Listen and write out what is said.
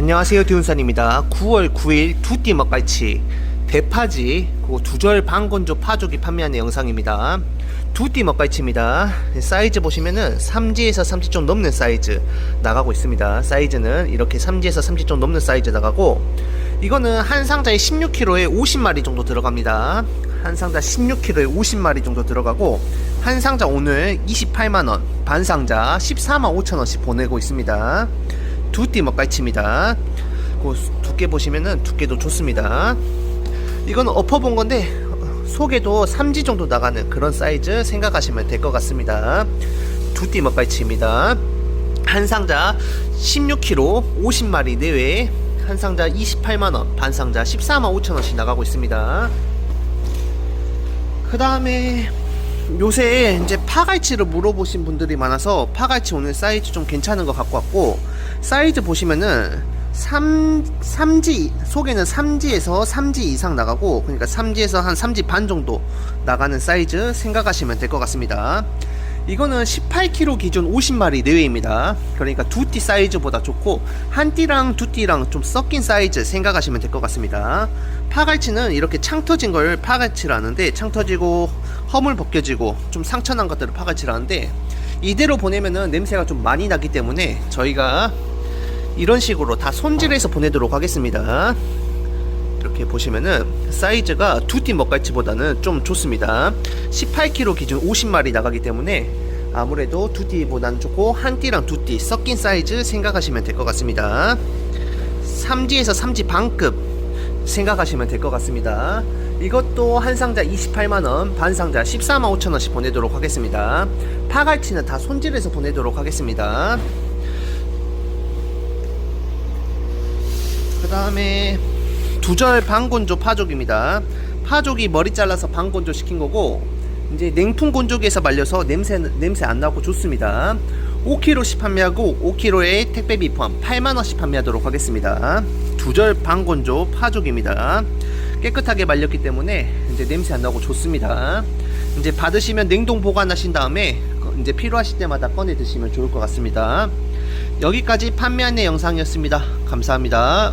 안녕하세요 디운산입니다. 9월 9일 두띠 먹갈치 대파지 그리고 두절 방건조 파조기 판매하는 영상입니다. 두띠 먹갈치입니다. 사이즈 보시면은 3지에서 3지 좀 넘는 사이즈 나가고 있습니다. 사이즈는 이렇게 3지에서 3지 좀 넘는 사이즈 나가고 이거는 한 상자에 16kg에 50마리 정도 들어갑니다. 한 상자 16kg에 50마리 정도 들어가고 한 상자 오늘 28만원 반 상자 14만 5천원씩 보내고 있습니다 두띠 먹갈치입니다. 그 두께 보시면은 두께도 좋습니다. 이거는 엎어본 건데 어, 속에도 3지 정도 나가는 그런 사이즈 생각하시면 될 것 같습니다. 두띠 먹갈치입니다. 한 상자 16kg 50마리 내외 한 상자 28만원 반 상자 14만 5천원씩 나가고 있습니다. 그 다음에 요새 이제 파갈치를 물어보신 분들이 많아서 파갈치 오늘 사이즈 좀 괜찮은 거 갖고 왔고 사이즈 보시면은 3, 3지 속에는 3지에서 3지 이상 나가고 그러니까 3지에서 한 3지 반 정도 나가는 사이즈 생각하시면 될 것 같습니다. 이거는 18kg 기준 50마리 내외입니다. 그러니까 두 띠 사이즈보다 좋고 한 띠랑 두 띠랑 좀 섞인 사이즈 생각하시면 될 것 같습니다. 파갈치는 이렇게 창 터진 걸 파갈치를 하는데 창 터지고 허물 벗겨지고 좀 상처난 것들을 하는데 이대로 보내면은 냄새가 좀 많이 나기 때문에 저희가 이런 식으로 다 손질해서 보내도록 하겠습니다. 이렇게 보시면은 사이즈가 두띠 먹갈치보다는 좀 좋습니다. 18kg 기준 50마리 나가기 때문에 아무래도 두 띠보다는 좋고 한 띠랑 두 띠 섞인 사이즈 생각하시면 될 것 같습니다. 3지에서 3지 반급 생각하시면 될 것 같습니다 이것도 한 상자 28만원 반 상자 14만 5천원씩 보내도록 하겠습니다 파갈치는 다 손질해서 보내도록 하겠습니다 그 다음에 두절 방건조 파족입니다. 파족이 머리 잘라서 방건조 시킨 거고 이제 냉풍 건조기에서 말려서 냄새 냄새 안 나고 좋습니다. 5kg씩 판매하고 5kg에 택배비 포함 8만 원씩 판매하도록 하겠습니다. 두절 방건조 파족입니다. 깨끗하게 말렸기 때문에 이제 냄새 안 나고 좋습니다. 이제 받으시면 냉동 보관하신 다음에 이제 필요하실 때마다 꺼내 드시면 좋을 것 같습니다. 여기까지 판매안내 영상이었습니다. 감사합니다.